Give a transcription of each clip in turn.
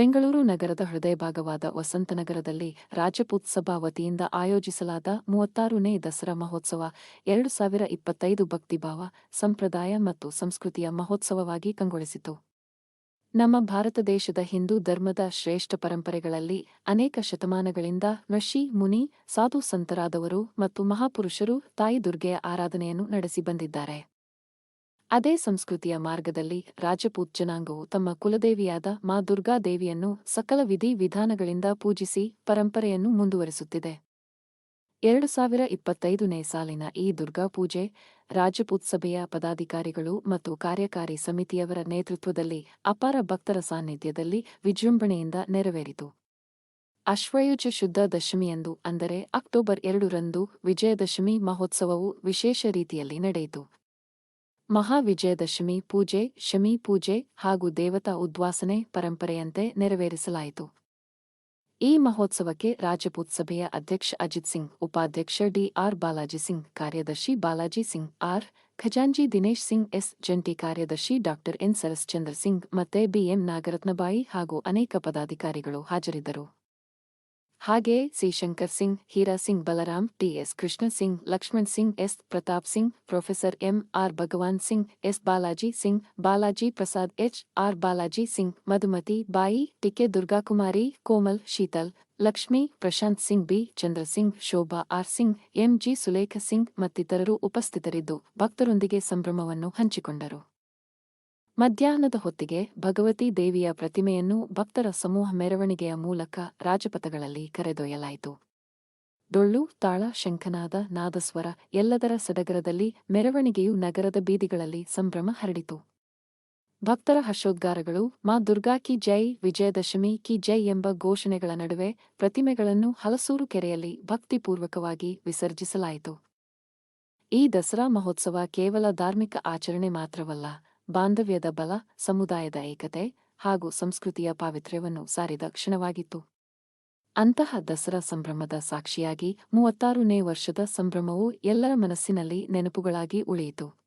ಬೆಂಗಳೂರು ನಗರದ ಹೃದಯ ಭಾಗವಾದ ವಸಂತನಗರದಲ್ಲಿ ರಾಜಪೂತ್ಸಭಾ ವತಿಯಿಂದ ಆಯೋಜಿಸಲಾದ ಮೂವತ್ತಾರನೇ ದಸರಾ ಮಹೋತ್ಸವ, ಎರಡು ಸಾವಿರ ಇಪ್ಪತ್ತೈದು ಭಕ್ತಿಭಾವ, ಸಂಪ್ರದಾಯ ಮತ್ತು ಸಂಸ್ಕೃತಿಯ ಮಹೋತ್ಸವವಾಗಿ ಕಂಗೊಳಿಸಿತು. ನಮ್ಮ ಭಾರತ ದೇಶದ ಹಿಂದೂ ಧರ್ಮದ ಶ್ರೇಷ್ಠ ಪರಂಪರೆಗಳಲ್ಲಿ ಅನೇಕ ಶತಮಾನಗಳಿಂದ ಋಷಿ, ಮುನಿ, ಸಾಧು ಸಂತರಾದವರು ಮತ್ತು ಮಹಾಪುರುಷರು ತಾಯಿ ದುರ್ಗೆಯ ಆರಾಧನೆಯನ್ನು ನಡೆಸಿ ಬಂದಿದ್ದಾರೆ. ಅದೇ ಸಂಸ್ಕೃತಿಯ ಮಾರ್ಗದಲ್ಲಿ ರಾಜಪೂತ್ ಜನಾಂಗವು ತಮ್ಮ ಕುಲದೇವಿಯಾದ ಮಾ ದುರ್ಗಾದೇವಿಯನ್ನು ಸಕಲ ವಿಧಿ ವಿಧಾನಗಳಿಂದ ಪೂಜಿಸಿ ಪರಂಪರೆಯನ್ನು ಮುಂದುವರಿಸುತ್ತಿದೆ. ಎರಡು ಸಾವಿರ ಇಪ್ಪತ್ತೈದನೇ ಸಾಲಿನ ಈ ದುರ್ಗಾ ಪೂಜೆ ರಾಜಪೂತ್ ಸಭೆಯ ಪದಾಧಿಕಾರಿಗಳು ಮತ್ತು ಕಾರ್ಯಕಾರಿ ಸಮಿತಿಯವರ ನೇತೃತ್ವದಲ್ಲಿ ಅಪಾರ ಭಕ್ತರ ಸಾನ್ನಿಧ್ಯದಲ್ಲಿ ವಿಜೃಂಭಣೆಯಿಂದ ನೆರವೇರಿತು. ಅಶ್ವಯುಜ ಶುದ್ಧ ದಶಮಿಯಂದು ಅಂದರೆ ಅಕ್ಟೋಬರ್ ಎರಡರಂದು ವಿಜಯದಶಮಿ ಮಹೋತ್ಸವವು ವಿಶೇಷ ರೀತಿಯಲ್ಲಿ ನಡೆಯಿತು. ಮಹಾವಿಜಯದಶಮಿ ಪೂಜೆ, ಶಮಿ ಪೂಜೆ ಹಾಗೂ ದೇವತಾ ಉದ್ವಾಸನೆ ಪರಂಪರೆಯಂತೆ ನೆರವೇರಿಸಲಾಯಿತು. ಈ ಮಹೋತ್ಸವಕ್ಕೆ ರಾಜಪೂತ್ ಸಭೆಯ ಅಧ್ಯಕ್ಷ ಅಜಿತ್ ಸಿಂಗ್, ಉಪಾಧ್ಯಕ್ಷ ಡಿ ಆರ್ ಬಾಲಾಜಿ ಸಿಂಗ್, ಕಾರ್ಯದರ್ಶಿ ಬಾಲಾಜಿ ಸಿಂಗ್, ಆರ್ ಖಜಾಂಜಿ ದಿನೇಶ್ ಸಿಂಗ್, ಎಸ್ ಜಂಟಿ ಕಾರ್ಯದರ್ಶಿ ಡಾಕ್ಟರ್ ಎನ್ ಸರಸ್ಚಂದ್ರ ಸಿಂಗ್ ಮತ್ತೆ ಬಿಎಂ ನಾಗರತ್ನಬಾಯಿ ಹಾಗೂ ಅನೇಕ ಪದಾಧಿಕಾರಿಗಳು ಹಾಜರಿದ್ದರು. ಹಾಗೆಯೇ C. Shankar Singh, Heera Singh, Balaram TS Krishna Singh, Lakshman Singh, S. Pratap Singh, professor M. R. Bhagwan Singh, S. Balaji Singh, Balaji Prasad H. R. Balaji Singh, Madhumathi Bai TK Durgakumari, Komal, Sheetal, Lakshmi, Prashanth Singh, B. Chandra Singh, Shobha R. Singh MG Sulekha Singh ಮತ್ತಿತರರು ಉಪಸ್ಥಿತರಿದ್ದು, ಭಕ್ತರೊಂದಿಗೆ ಸಂಭ್ರಮವನ್ನು ಹಂಚಿಕೊಂಡರು. ಮಧ್ಯಾಹ್ನದ ಹೊತ್ತಿಗೆ ಭಗವತಿ ದೇವಿಯ ಪ್ರತಿಮೆಯನ್ನು ಭಕ್ತರ ಸಮೂಹ ಮೆರವಣಿಗೆಯ ಮೂಲಕ ರಾಜಪಥಗಳಲ್ಲಿ ಕರೆದೊಯ್ಯಲಾಯಿತು. ಡೊಳ್ಳು ತಾಳ, ಶಂಖನಾದ, ನಾದಸ್ವರ ಎಲ್ಲದರ ಸಡಗರದಲ್ಲಿ ಮೆರವಣಿಗೆಯು ನಗರದ ಬೀದಿಗಳಲ್ಲಿ ಸಂಭ್ರಮ ಹರಡಿತು. ಭಕ್ತರ ಹರ್ಷೋದ್ಗಾರಗಳು, ಮಾ ದುರ್ಗಾ ಕಿ ಜೈ, ವಿಜಯದಶಮಿ ಕಿ ಜೈ ಎಂಬ ಘೋಷಣೆಗಳ ನಡುವೆ ಪ್ರತಿಮೆಗಳನ್ನು ಹಲಸೂರು ಕೆರೆಯಲ್ಲಿ ಭಕ್ತಿಪೂರ್ವಕವಾಗಿ ವಿಸರ್ಜಿಸಲಾಯಿತು. ಈ ದಸರಾ ಮಹೋತ್ಸವ ಕೇವಲ ಧಾರ್ಮಿಕ ಆಚರಣೆ ಮಾತ್ರವಲ್ಲ ಬಾಂಧವ್ಯದ ಬಲ, ಸಮುದಾಯದ ಏಕತೆ ಹಾಗೂ ಸಂಸ್ಕೃತಿಯ ಪಾವಿತ್ರ್ಯವನ್ನು ಸಾರಿದ ಕ್ಷಣವಾಗಿತ್ತು. ಅಂತಹ ದಸರಾ ಸಂಭ್ರಮದ ಸಾಕ್ಷಿಯಾಗಿ ಮೂವತ್ತಾರನೇ ವರ್ಷದ ಸಂಭ್ರಮವು ಎಲ್ಲರ ಮನಸ್ಸಿನಲ್ಲಿ ನೆನಪುಗಳಾಗಿ ಉಳಿಯಿತು.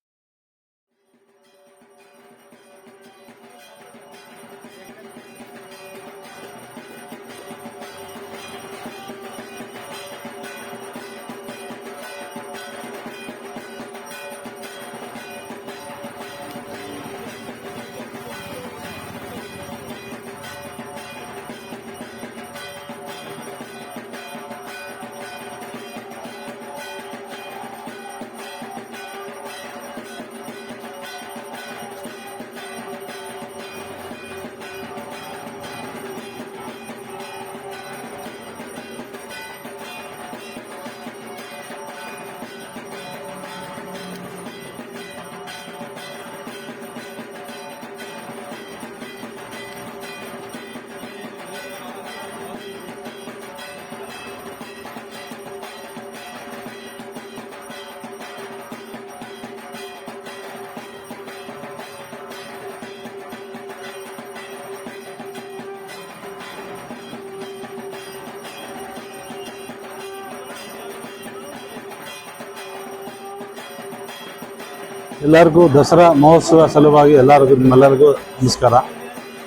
ಎಲ್ಲರಿಗೂ ದಸರಾ ಮಹೋತ್ಸವ ಸಲುವಾಗಿ ಎಲ್ಲರಿಗೂ ನಿಮ್ಮೆಲ್ಲರಿಗೂ ನಮಸ್ಕಾರ.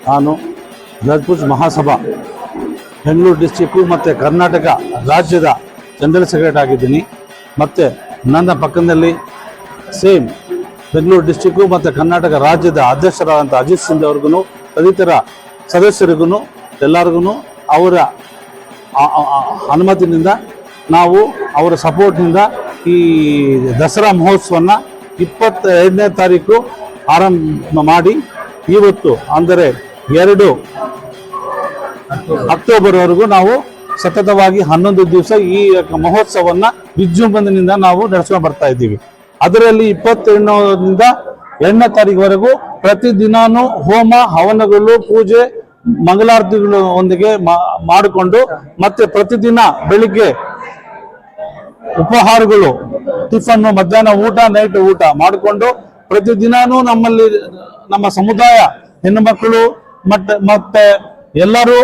ನಾನು ರಾಜ್ಪೂತ್ ಮಹಾಸಭಾ, ಬೆಂಗಳೂರು ಡಿಸ್ಟಿಕ್ಕು ಮತ್ತು ಕರ್ನಾಟಕ ರಾಜ್ಯದ ಜನರಲ್ ಸೆಕ್ರೆಟರಿ ಆಗಿದ್ದೀನಿ. ಮತ್ತು ನನ್ನ ಪಕ್ಕದಲ್ಲಿ ಸೇಮ್ ಬೆಂಗಳೂರು ಡಿಸ್ಟಿಕ್ಕು ಮತ್ತು ಕರ್ನಾಟಕ ರಾಜ್ಯದ ಅಧ್ಯಕ್ಷರಾದಂಥ ಅಜಿತ್ ಸಿಂಗ್ ಅವ್ರಿಗೂ ತದಿತರ ಸದಸ್ಯರಿಗೂ ಎಲ್ಲರಿಗೂ ಅವರ ಅನುಮತಿನಿಂದ ನಾವು ಅವರ ಸಪೋರ್ಟ್ನಿಂದ ಈ ದಸರಾ ಮಹೋತ್ಸವನ ಇಪ್ಪತ್ತೆರಡನೇ ತಾರೀಕು ಆರಂಭ ಮಾಡಿ ಇವತ್ತು, ಅಂದರೆ ಎರಡು ಅಕ್ಟೋಬರ್ವರೆಗೂ ನಾವು ಸತತವಾಗಿ ಹನ್ನೊಂದು ದಿವಸ ಈ ಮಹೋತ್ಸವವನ್ನು ವಿಜೃಂಭಣೆಯಿಂದ ನಾವು ನಡೆಸ್ಕೊಂಡು ಬರ್ತಾ ಇದ್ದೀವಿ. ಅದರಲ್ಲಿ ಇಪ್ಪತ್ತೆರಡರಿಂದ ಎರಡನೇ ತಾರೀಕುವರೆಗೂ ಪ್ರತಿದಿನಾನು ಹೋಮ, ಹವನಗಳು, ಪೂಜೆ, ಮಂಗಳಾರತಿಗಳೊಂದಿಗೆ ಮಾಡಿಕೊಂಡು ಮತ್ತೆ ಪ್ರತಿದಿನ ಬೆಳಿಗ್ಗೆ ಉಪಹಾರಗಳು ಟಿಫನ್, ಮಧ್ಯಾಹ್ನ ಊಟ ನೈಟ್ ಊಟ ಮಾಡಿಕೊಂಡು ಪ್ರತಿದಿನಾನು ನಮ್ಮಲ್ಲಿ, ನಮ್ಮ ಸಮುದಾಯ ಹೆಣ್ಣು ಮಕ್ಕಳು ಮತ್ತೆ ಮತ್ತೆ ಎಲ್ಲರೂ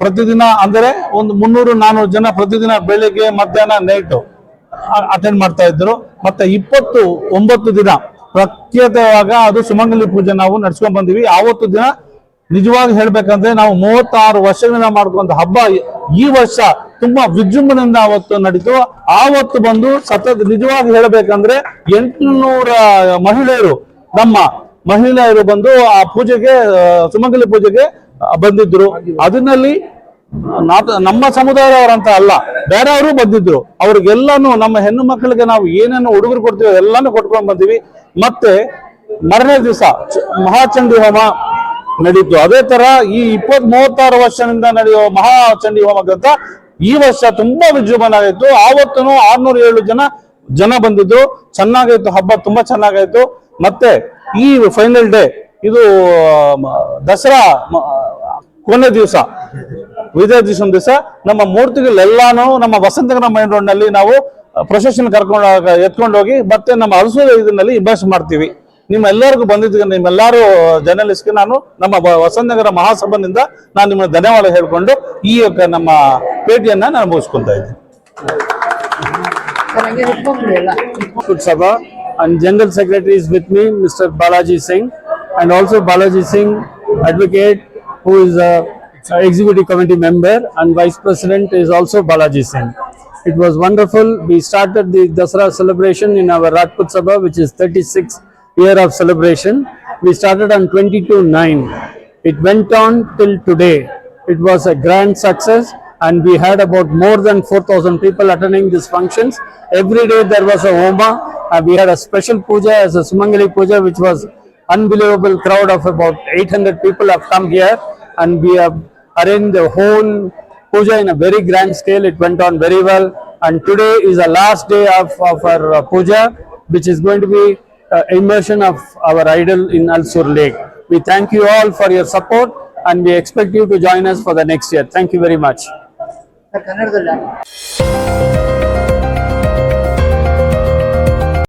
ಪ್ರತಿದಿನ ಅಂದರೆ ಒಂದು ಮುನ್ನೂರು, ನಾನೂರು ಜನ ಪ್ರತಿದಿನ ಬೆಳಿಗ್ಗೆ, ಮಧ್ಯಾಹ್ನ ನೈಟು ಅಟೆಂಡ್ ಮಾಡ್ತಾ ಇದ್ರು ಮತ್ತೆ ಇಪ್ಪತ್ತು, ಒಂಬತ್ತು ದಿನ ಪ್ರಖ್ಯಾತವಾಗ ಅದು ಸುಮಂಗಲಿ ಪೂಜೆ ನಾವು ನಡ್ಸ್ಕೊಂಡ್ ಬಂದಿವಿ. ಆವತ್ತು ದಿನ ನಿಜವಾಗಿ ಹೇಳ್ಬೇಕಂದ್ರೆ ನಾವು ಮೂವತ್ತಾರು ವರ್ಷಗಳಿಂದ ಮಾಡ್ಕೊಂತ ಹಬ್ಬ ಈ ವರ್ಷ ತುಂಬಾ ವಿಜೃಂಭಣೆಯಿಂದ ಅವತ್ತು ನಡೀತು. ಆವತ್ತು ಬಂದು ಸತತ ನಿಜವಾಗಿ ಹೇಳಬೇಕಂದ್ರೆ ಎಂಟುನೂರ ಮಹಿಳೆಯರು, ನಮ್ಮ ಮಹಿಳೆಯರು ಬಂದು ಆ ಪೂಜೆಗೆ ಸುಮಂಗಲಿ ಪೂಜೆಗೆ ಬಂದಿದ್ರು. ಅದನ್ನಲ್ಲಿ ನಮ್ಮ ಸಮುದಾಯದವರಂತ ಅಲ್ಲ, ಬೇರೆಯವರು ಬಂದಿದ್ರು. ಅವ್ರಿಗೆಲ್ಲಾನು ನಮ್ಮ ಹೆಣ್ಣು ಮಕ್ಕಳಿಗೆ ನಾವು ಏನೇನು ಹುಡುಗರು ಕೊಡ್ತೀವಿ ಎಲ್ಲಾನು ಕೊಟ್ಕೊಂಡ್ ಬಂದಿವಿ. ಮತ್ತೆ ಮರನೇ ದಿವಸ ಮಹಾಚಂಡಿ ಹೋಮ ನಡೀತು. ಅದೇ ತರ ಈ ಇಪ್ಪತ್ ಮೂವತ್ತಾರು ವರ್ಷದಿಂದ ನಡೆಯುವ ಮಹಾಚಂಡಿ ಹೋಮಕ್ಕಂತ ಈ ವರ್ಷ ತುಂಬಾ ವಿಜೃಂಭಣೆಯಾಗಿತ್ತು. ಆವತ್ತೂ ಆರ್ನೂರ ಏಳು ಜನ ಜನ ಬಂದಿದ್ರು. ಚೆನ್ನಾಗಾಯ್ತು, ಹಬ್ಬ ತುಂಬಾ ಚೆನ್ನಾಗಾಯ್ತು. ಮತ್ತೆ ಈ ಫೈನಲ್ ಡೇ ಇದು ದಸರಾ ಕೊನೆ ದಿವಸ ವಿಜಯ ದಿವಸ ದಿವಸ ನಮ್ಮ ಮೂರ್ತಿಗಳೆಲ್ಲಾನು ನಮ್ಮ ವಸಂತಗರ ಮೈನ್ ರೋಡ್ನಲ್ಲಿ ನಾವು ಪ್ರೊಸೆಷನ್ ಕರ್ಕೊಂಡು ಎತ್ಕೊಂಡು ಹೋಗಿ ಮತ್ತೆ ನಮ್ಮ ಅರಸು ಇದನ್ನಲ್ಲಿ ಇಬ್ಬಸ್ ಮಾಡ್ತೀವಿ. ನಿಮ್ಮೆಲ್ಲರಿಗೂ ಎಲ್ಲರಿಗೂ ನಿಮ್ಮೆಲ್ಲರೂ ಜರ್ನಲಿಸ್ಟ್ಗೆ ನಾನು ನಮ್ಮ ವಸಂತನಗರ ಮಹಾಸಭನಿಂದ ನಾನು ನಿಮ್ಮನ್ನು ಧನ್ಯವಾದ ಹೇಳಿಕೊಂಡು, ಈ ನಮ್ಮ ಭೇಟಿಯನ್ನ ನಾನು ಮುಗಿಸ್ಕೊಂತ ಇದ್ದೀನಿ Good Sabha and General Secretary is with me, Mr. Balaji Singh, and also Balaji Singh, advocate, who is a a executive committee member, and Vice President is also Balaji Singh. It was wonderful. We started the Dasara celebration in our Rajput Sabha, which is 36th year of celebration. We started on 22-9. It went on till today. It was a grand success and we had about more than 4,000 people attending these functions. Every day there was a Homa. Uh, we had a special puja as a Sumangali puja which was unbelievable crowd of about 800 people have come here and we have arranged the whole puja in a very grand scale. It went on very well and today is the last day of, of our uh, puja which is going to be uh, immersion of our idol in Al-Sur Lake. We thank you all for your support and we expect you to join us for the next year. Thank you very much. per tener dólares.